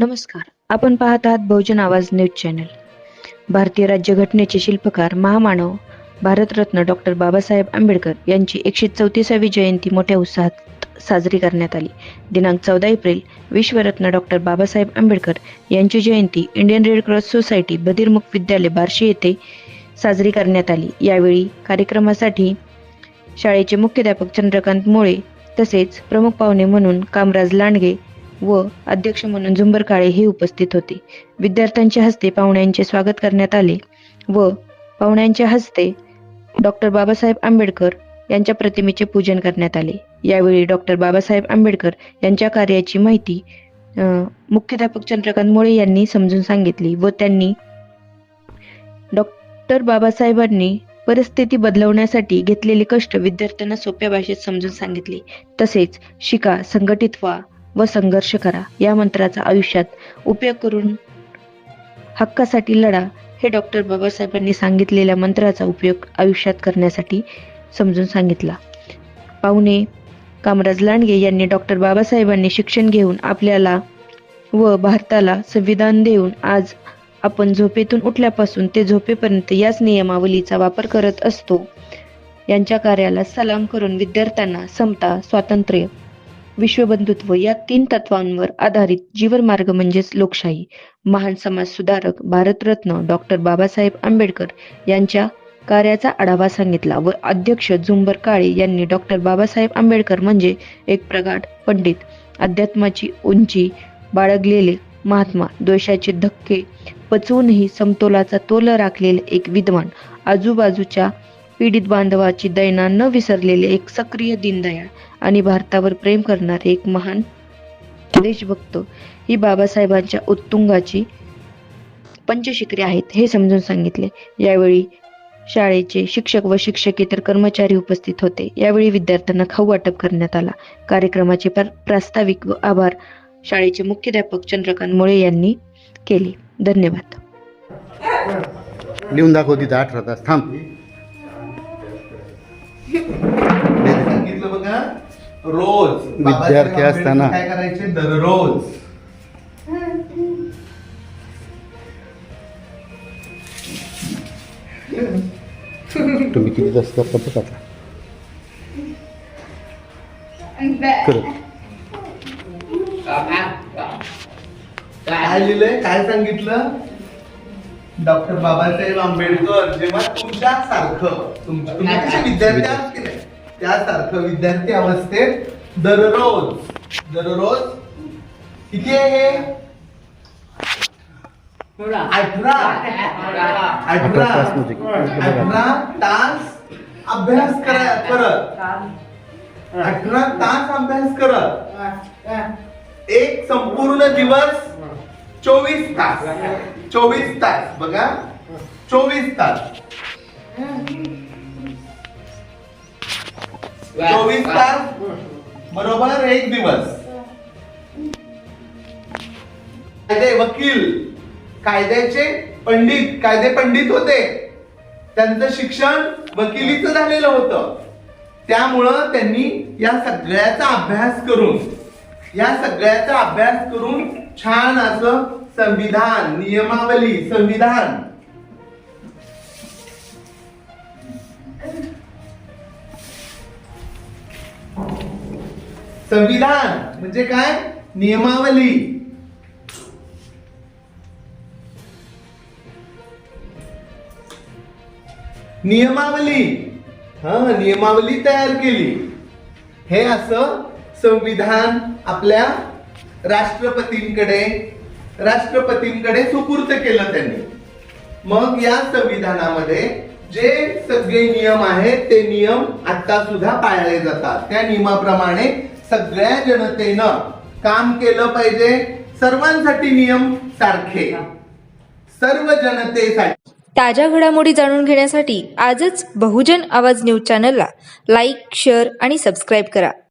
नमस्कार. आपण पाहत आहात बहुजन आवाज न्यूज चॅनल. भारतीय राज्यघटनेचे शिल्पकार महामानव भारतरत्न डॉक्टर बाबासाहेब आंबेडकर यांची एकशे चौतीसावी जयंती मोठ्या उत्साहात साजरी करण्यात आली. दिनांक चौदा एप्रिल विश्वरत्न डॉक्टर बाबासाहेब आंबेडकर यांची जयंती इंडियन रेड क्रॉस सोसायटी बधिरमुख विद्यालय बार्शी येथे साजरी करण्यात आली. यावेळी कार्यक्रमासाठी शाळेचे मुख्याध्यापक चंद्रकांत मोळे तसेच प्रमुख पाहुणे म्हणून कामराज लांडगे व अध्यक्ष म्हणून झुंबर काळे हे उपस्थित होते. विद्यार्थ्यांच्या हस्ते पाहुण्यांचे स्वागत करण्यात आले व पाहुण्यांच्या हस्ते डॉक्टर बाबासाहेब आंबेडकर यांच्या प्रतिमेचे पूजन करण्यात आले. यावेळी डॉक्टर बाबासाहेब आंबेडकर यांच्या कार्याची माहिती मुख्याध्यापक चंद्रकांत मोळे यांनी समजून सांगितली व त्यांनी डॉक्टर बाबासाहेबांनी परिस्थिती बदलवण्यासाठी घेतलेले कष्ट विद्यार्थ्यांना सोप्या भाषेत समजून सांगितले. तसेच शिका संघटित व्हा व संघर्ष करा. या मंत्राचा आयुष्यात उपयोग करून हक्कासाठी लढा हे डॉक्टर बाबासाहेबांनी सांगितलेल्या मंत्राचा उपयोग आयुष्यात करण्यासाठी समजून सांगितला. पाहुणे कामराज लांडगे यांनी डॉक्टर बाबासाहेबांनी शिक्षण घेऊन आपल्याला व भारताला संविधान देऊन आज आपण झोपेतून उठल्यापासून ते झोपेपर्यंत याच नियमावलीचा वापर करत असतो. यांच्या कार्याला सलाम करून विद्यार्थ्यांना समता स्वातंत्र्य विश्वबंधुत्व या तीन तत्वांवर आधारित जीवनमार्ग म्हणजेच लोकशाही. महान समाज सुधारक भारतरत्न डॉक्टर बाबासाहेब आंबेडकर यांच्या कार्याचा आढावा सांगितला व अध्यक्ष झुंबर काळे यांनी डॉक्टर बाबासाहेब आंबेडकर म्हणजे एक प्रगाढ पंडित. अध्यात्माची उंची बाळगलेले महात्मा द्वेषाचे धक्के पचवूनही समतोलाचा तोल राखलेले एक विद्वान. आजूबाजूच्या पीडित बांधवाची दैना न विसरलेले एक सक्रिय दीनदयाळ आणि भारतावर प्रेम करणारे एक महान देशभक्त ही बाबासाहेबांच्या उत्तुंगाची पंचशिखरे आहेत हे समजून सांगितले. यावेळी शाळेचे शिक्षक व शिक्षकेतर कर्मचारी उपस्थित होते. यावेळी विद्यार्थ्यांना खाऊ वाटप करण्यात आला. कार्यक्रमाचे प्रास्ताविक व आभार शाळेचे मुख्याध्यापक चंद्रकांत मुळे यांनी केले. धन्यवाद. लिहून दाखव तिथं अठरा तास. थांब. सांगितलं बघा रोज विद्यार्थी असताना. काय करायचे? दररोज. तुम्ही किती तास करता बघ करत काय लिहिलंय? काय सांगितलं? डॉक्टर बाबासाहेब आंबेडकर जेव्हा तुमच्या सारखं तुम्ही कसे विद्यार्थी आहात की नाही त्यासारखं विद्यार्थी अवस्थेत दररोज दररोज किती आहे? हे अठरा. अठरा. अठरा. तास म्हणजे? बघा. अठरा तास अभ्यास करा करत अठरा तास अभ्यास करत. एक संपूर्ण दिवस चोवीस तास. चोवीस तास बघा. चोवीस तास. चोवीस तास बरोबर एक दिवस. कायदे वकील कायद्याचे पंडित कायदे पंडित होते. त्यांचं शिक्षण वकिलीचं झालेलं होतं. त्यामुळं त्यांनी या सगळ्याचा अभ्यास करून या सगळ्याचा अभ्यास करून छान असं संविधान नियमावली संविधान. संविधान म्हणजे काय? नियमावली. नियमावली. हा नियमावली तयार केली. हे असं संविधान आपल्या राष्ट्रपतींकडे राष्ट्रपतींकडे सुपूर्त केलं त्यांनी. मग या संविधानामध्ये जे सगळे नियम आहेत ते नियम आता सुद्धा पाळले जातात. त्या नियमाप्रमाणे सगळ्या जनतेनं काम केलं पाहिजे. सर्वांसाठी नियम सारखे. सर्व जनतेसाठी. ताज्या घडामोडी जाणून घेण्यासाठी आजच बहुजन आवाज न्यूज चॅनलला लाईक शेअर आणि सबस्क्राईब करा.